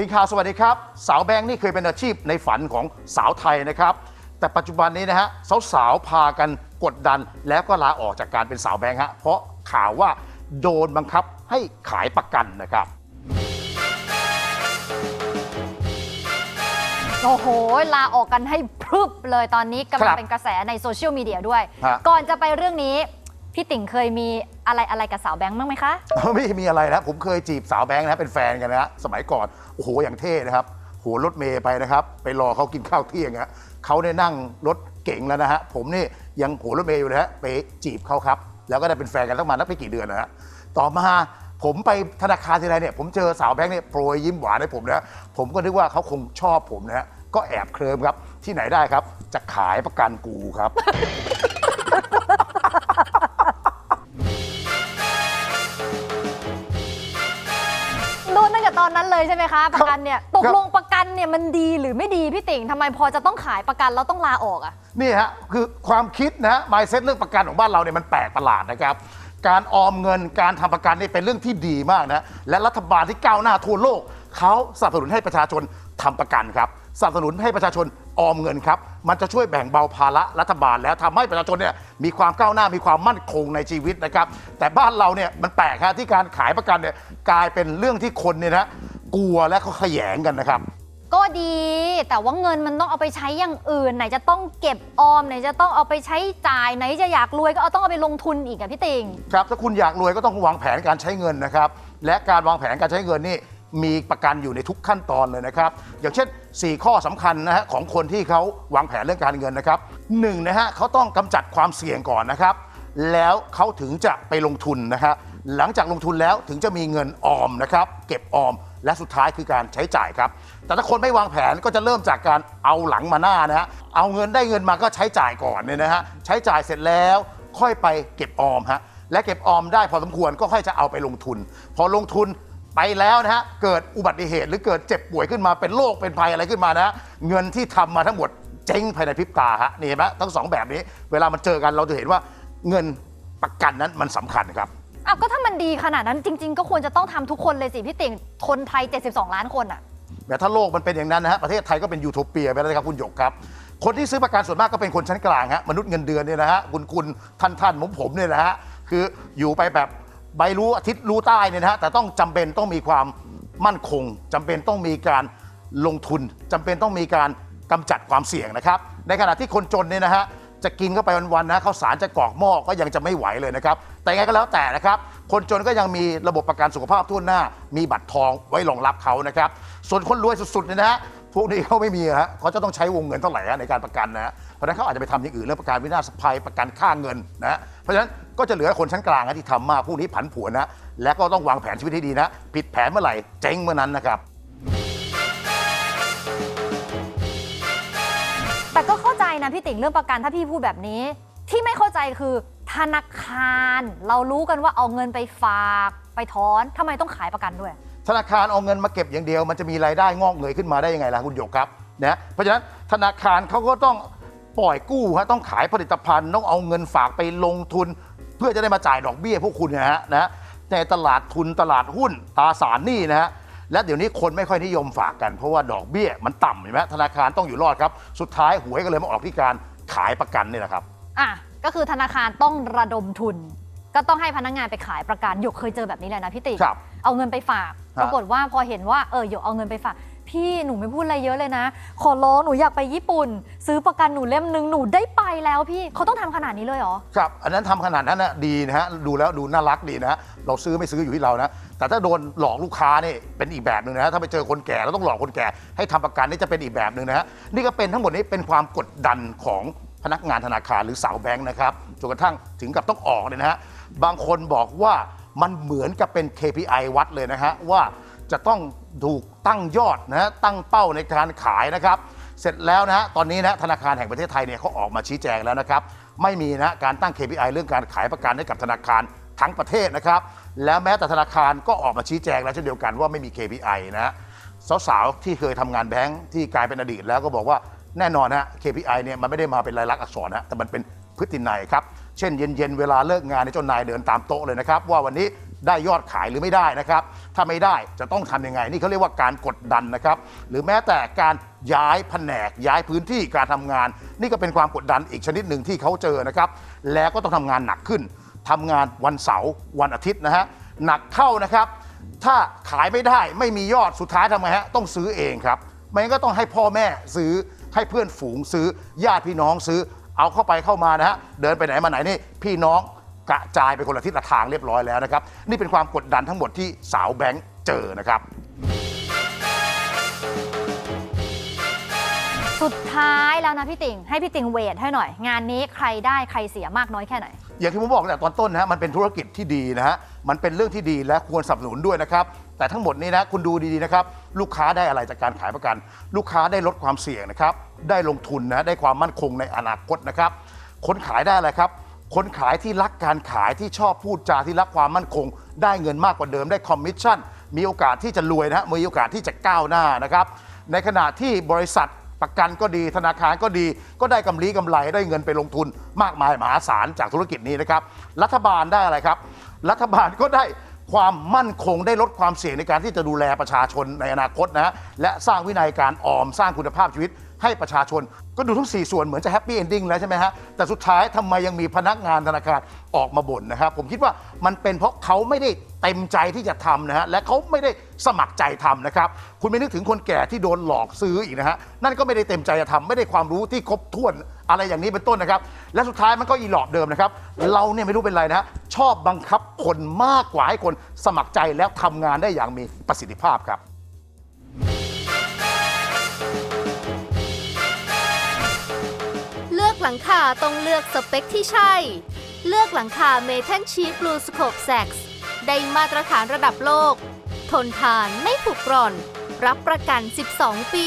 ติงข่าวสวัสดีครับ สาวแบงค์นี่เคยเป็นอาชีพในฝันของสาวไทยนะครับ แต่ปัจจุบันนี้นะฮะสาวๆพากันกดดันแล้วก็ลาออกจากการเป็นสาวแบงค์ฮะเพราะข่าวว่าโดนบังคับให้ขายประกันนะครับ โอ้โห ลาออกกันให้พรึบเลยตอนนี้กำลัคงรับเป็นกระแสในโซเชียลมีเดียด้วย ฮะ ก่อนจะไปเรื่องนี้ พี่ติ่งเคยมีอะไรอะไรกับสาวแบงค์บ้างไหมคะ ไม่มีอะไรนะผมเคยจีบสาวแบงค์นะเป็นแฟนกันนะสมัยก่อนโอ้โหอย่างเท่นะครับโหรถเมย์ไปนะครับ ไปรอเขากินข้าวเที่ยงฮะเขาเนี่ยนั่งรถเก๋งแล้วนะฮะผมนี่ยังโหรถเมย์อยู่นะฮะไปจีบเขาครับ แล้วก็ได้เป็นแฟนกันตั้งมานับไปกี่เดือนนะฮะต่อมาผมไปธนาคารทีไรเนี่ยผมเจอสาวแบงค์เนี่ยโปรยยิ้มหวานให้ผมนะผมก็นึกว่าเขาคงชอบผมนะฮะก็แอบเคลิมครับที่ไหนได้ครับ จะขายประกันกูครับ อนนั้นเลยใช่ไหมคะประกันเนี่ยตกลงประกันเนี่ยมันดีหรือไม่ดีพี่ติ่งทำไมพอจะต้องขายประกันแล้วต้องลาออกอะนี่ฮะคือความคิดนะฮะ mindset เรื่องประกันของบ้านเราเนี่ยมันแปลกประหลาดนะครับการออมเงินการทำประกันนี่เป็นเรื่องที่ดีมากนะและรัฐบาลที่ก้าวหน้าทั่วโลกเขาสนับสนุนให้ประชาชนทำประกันครับสนับสนุนให้ประชาชน ออมเงินครับ มันจะช่วยแบ่งเบาภาระรัฐบาลแล้วทำให้ประชาชนเนี่ยมีความก้าวหน้ามีความมั่นคงในชีวิตนะครับ แต่บ้านเราเนี่ยมันแปลกฮะที่การขายประกันเนี่ยกลายเป็นเรื่องที่คนเนี่ยนะกลัวและเขาขยงกันนะครับก็ดีแต่ว่าเงินมันต้องเอาไปใช้อย่างอื่น ไหนจะต้องเก็บออมไหนจะต้องเอาไปใช้จ่ายไหนจะอยากรวยก็เอาต้องเอาไปลงทุนอีกอะพี่ติ่งครับถ้าคุณอยากรวยก็ต้องวางแผนการใช้เงินนะครับ และการวางแผนการใช้เงินนี่ มีประกันอยู่ในทุกขั้นตอนเลยนะครับ อย่างเช่น 4 ข้อสำคัญนะฮะของคนที่เขาวางแผนเรื่องการเงินนะครับหนึ่งนะฮะเขาต้องกำจัดความเสี่ยงก่อนนะครับ แล้วเขาถึงจะไปลงทุนนะครับหลังจากลงทุนแล้วถึงจะมีเงินออมนะครับ เก็บออมและสุดท้ายคือการใช้จ่ายครับ แต่ถ้าคนไม่วางแผนก็จะเริ่มจากการเอาหลังมาหน้านะฮะเอาเงินได้เงินมาก็ใช้จ่ายก่อนเนี่ยนะฮะใช้จ่ายเสร็จแล้วค่อยไปเก็บออมฮะและเก็บออมได้พอสมควรก็ค่อยจะเอาไปลงทุน พอลงทุน ไปแล้วนะฮะเกิดอุบัติเหตุหรือเกิดเจ็บป่วยขึ้นมาเป็นโรคเป็นภัยอะไรขึ้นมานะฮะเงินที่ทำมาทั้งหมดเจ๊งภายในพริบตาฮะนี่เห็นไหมทั้งสองแบบนี้ เวลามันเจอกันเราจะเห็นว่าเงินประกันนั้นมันสำคัญครับอ้าวก็ถ้ามันดีขนาดนั้นจริง ๆ ก็ควรจะต้องทำทุกคนเลยสิพี่ติ่งคนไทย 72 ล้านคนอะแต่ถ้าโลกมันเป็นอย่างนั้นนะฮะประเทศไทยก็เป็นยูโทเปียไปแล้วนะครับคุณหยกครับ คนที่ซื้อประกันส่วนมากก็เป็นคนชั้นกลางฮะมนุษย์เงินเดือนเนี่ยนะฮะคุณคุณท่านท่านผมผมเนี่ยนะฮะคืออยู่ไปแบบ ใบรู้อาทิตย์รู้ใต้เนี่ยนะฮะแต่ต้องจำเป็นต้องมีความมั่นคงจำเป็นต้องมีการลงทุนจำเป็นต้องมีการกำจัดความเสี่ยงนะครับ ในขณะที่คนจนเนี่ยนะฮะจะกินเข้าไปวันๆนะข้าวสารจะกรอกหม้อก็ยังจะไม่ไหวเลยนะครับ แต่ยังไงก็แล้วแต่นะครับ คนจนก็ยังมีระบบประกันสุขภาพทั่วหน้า มีบัตรทองไว้รองรับเขานะครับ ส่วนคนรวยสุดๆเนี่ยนะฮะพวกนี้เขาไม่มีฮะเขาจะต้องใช้วงเงินเท่าไหร่ฮะในการประกันนะฮะเพราะฉะนั้นเขาอาจจะไปทำอย่างอื่นเรื่องประกันวินาศภัยประกันค่าเงินนะฮะเพราะฉะนั้น ก็จะเหลือคนชั้นกลางนะที่ทำมากพวกนี้ผันผวนนะ และก็ต้องวางแผนชีวิตให้ดีนะ ผิดแผนเมื่อไหร่เจ๊งเมื่อนั้นนะครับ แต่ก็เข้าใจนะพี่ติ่งเรื่องประกันถ้าพี่พูดแบบนี้ ที่ไม่เข้าใจคือธนาคาร เรารู้กันว่าเอาเงินไปฝากไปถอนทำไมต้องขายประกันด้วย ธนาคารเอาเงินมาเก็บอย่างเดียว มันจะมีรายได้งอกเงยขึ้นมาได้ยังไงล่ะคุณหยกครับนะเพราะฉะนั้นธนาคารเขาก็ต้องปล่อยกู้ฮะต้องขายผลิตภัณฑ์ต้องเอาเงินฝากไปลงทุน เพื่อจะได้มาจ่ายดอกเบี้ยพวกคุณนะฮะนะในตลาดทุนตลาดหุ้นตราสารหนี้นะฮะและเดี๋ยวนี้คนไม่ค่อยนิยมฝากกันเพราะว่าดอกเบี้ยมันต่ำเห็นไหมธนาคารต้องอยู่รอดครับ สุดท้ายหวยก็เลยมาออกที่การขายประกันนี่แหละครับอะก็คือธนาคารต้องระดมทุน ก็ต้องให้พนักงานไปขายประกันหยกเคยเจอแบบนี้เลยนะพี่ติ่งครับ เอาเงินไปฝากฮะปรากฏว่าพอเห็นว่าเออหยกเอาเงินไปฝาก พี่หนูไม่พูดอะไรเยอะเลยนะ ขอร้องหนูอยากไปญี่ปุ่น ซื้อประกันหนูเล่มหนึ่งหนูได้ไปแล้วพี่เขาต้องทำขนาดนี้เลยเหรอ ครับ อันนั้นทำขนาดนั้นนะดีนะฮะ ดูแล้วดูน่ารักดีนะฮะ เราซื้อไม่ซื้ออยู่ที่เรานะ แต่ถ้าโดนหลอกลูกค้านี่เป็นอีกแบบหนึ่งนะฮะ ถ้าไปเจอคนแก่เราต้องหลอกคนแก่ ให้ทำประกันนี่จะเป็นอีกแบบหนึ่งนะฮะ นี่ก็เป็นทั้งหมดนี้เป็นความกดดันของพนักงานธนาคารหรือสาวแบงค์นะครับ จนกระทั่งถึงกับต้องออกเลยนะฮะ บางคนบอกว่ามันเหมือนกับเป็น KPI วัดเลยนะฮะว่า จะต้องถูกตั้งยอดนะฮะตั้งเป้าในการขายนะครับ เสร็จแล้วนะฮะตอนนี้นะธนาคารแห่งประเทศไทยเนี่ยเขาออกมาชี้แจงแล้วนะครับ ไม่มีนะการตั้ง KPI เรื่องการขายประกันให้กับธนาคารทั้งประเทศนะครับ แล้วแม้แต่ธนาคารก็ออกมาชี้แจงแล้วเช่นเดียวกันว่าไม่มี KPI นะฮะสาวๆที่เคยทำงานแบงค์ที่กลายเป็นอดีตแล้วก็บอกว่าแน่นอนนะ KPI เนี่ยมันไม่ได้มาเป็นลายลักษณ์อักษรนะแต่มันเป็นพฤตินัยครับ เช่นเย็นๆ เวลาเลิกงานในยเจ้านายเดินตามโต๊ะเลยนะครับ ว่าวันนี้ ได้ยอดขายหรือไม่ได้นะครับ ถ้าไม่ได้จะต้องทำยังไง นี่เขาเรียกว่าการกดดันนะครับ หรือแม้แต่การย้ายแผนกย้ายพื้นที่การทำงาน นี่ก็เป็นความกดดันอีกชนิดหนึ่งที่เขาเจอนะครับ แล้วก็ต้องทำงานหนักขึ้นทำงานวันเสาร์วันอาทิตย์นะฮะหนักเข้านะครับ ถ้าขายไม่ได้ไม่มียอดสุดท้ายทำไงฮะต้องซื้อเองครับไม่งั้นก็ต้องให้พ่อแม่ซื้อให้เพื่อนฝูงซื้อญาติพี่น้องซื้อเอาเข้าไปเข้ามานะฮะเดินไปไหนมาไหนนี่พี่น้อง กระจายไปคนละทิศละทางเรียบร้อยแล้วนะครับ นี่เป็นความกดดันทั้งหมดที่สาวแบงค์เจอนะครับ สุดท้ายแล้วนะพี่ติ่งให้พี่ติ่งเวทให้หน่อย งานนี้ใครได้ใครเสียมากน้อยแค่ไหน อย่างที่ผมบอกตั้งแต่ตอนต้นนะฮะมันเป็นธุรกิจที่ดีนะฮะมันเป็นเรื่องที่ดีและควรสนับสนุนด้วยนะครับ แต่ทั้งหมดนี้นะคุณดูดีๆนะครับ ลูกค้าได้อะไรจากการขายประกัน ลูกค้าได้ลดความเสี่ยงนะครับ ได้ลงทุนนะได้ความมั่นคงในอนาคตนะครับ คนขายได้อะไรครับ คนขายที่รักการขายที่ชอบพูดจาที่รักความมั่นคง ได้เงินมากกว่าเดิมได้คอมมิชชั่นมีโอกาสที่จะรวยนะฮะมีโอกาสที่จะก้าวหน้านะครับ ในขณะที่บริษัทประกันก็ดีธนาคารก็ดี ก็ได้กำไรกำไรได้เงินไปลงทุนมากมายมหาศาลจากธุรกิจนี้นะครับ รัฐบาลได้อะไรครับ รัฐบาลก็ได้ความมั่นคงได้ลดความเสี่ยงในการที่จะดูแลประชาชนในอนาคตนะฮะและสร้างวินัยการออมสร้างคุณภาพชีวิต ให้ประชาชน ก็ดูทั้ง4ส่วนเหมือนจะแฮปปี้เอนดิ้งแล้วใช่ไหมฮะ แต่สุดท้ายทำไมยังมีพนักงานธนาคารออกมาบ่นนะครับ ผมคิดว่ามันเป็นเพราะเขาไม่ได้เต็มใจที่จะทำนะฮะ และเขาไม่ได้สมัครใจทำนะครับ คุณไม่นึกถึงคนแก่ที่โดนหลอกซื้ออีกนะฮะ นั่นก็ไม่ได้เต็มใจจะทำไม่ได้ความรู้ที่ครบถ้วนอะไรอย่างนี้เป็นต้นนะครับ และสุดท้ายมันก็อีหลอบเดิมนะครับ เราเนี่ยไม่รู้เป็นไรนะฮะ ชอบบังคับคนมากกว่าให้คนสมัครใจแล้วทำงานได้อย่างมีประสิทธิภาพครับ หลังคาต้องเลือกสเปคที่ใช่ เลือกหลังคาเมทัลชีฟบลูสโคปแซกได้มาตรฐานระดับโลก ทนทานไม่ผุกร่อน รับประกัน 12 ปี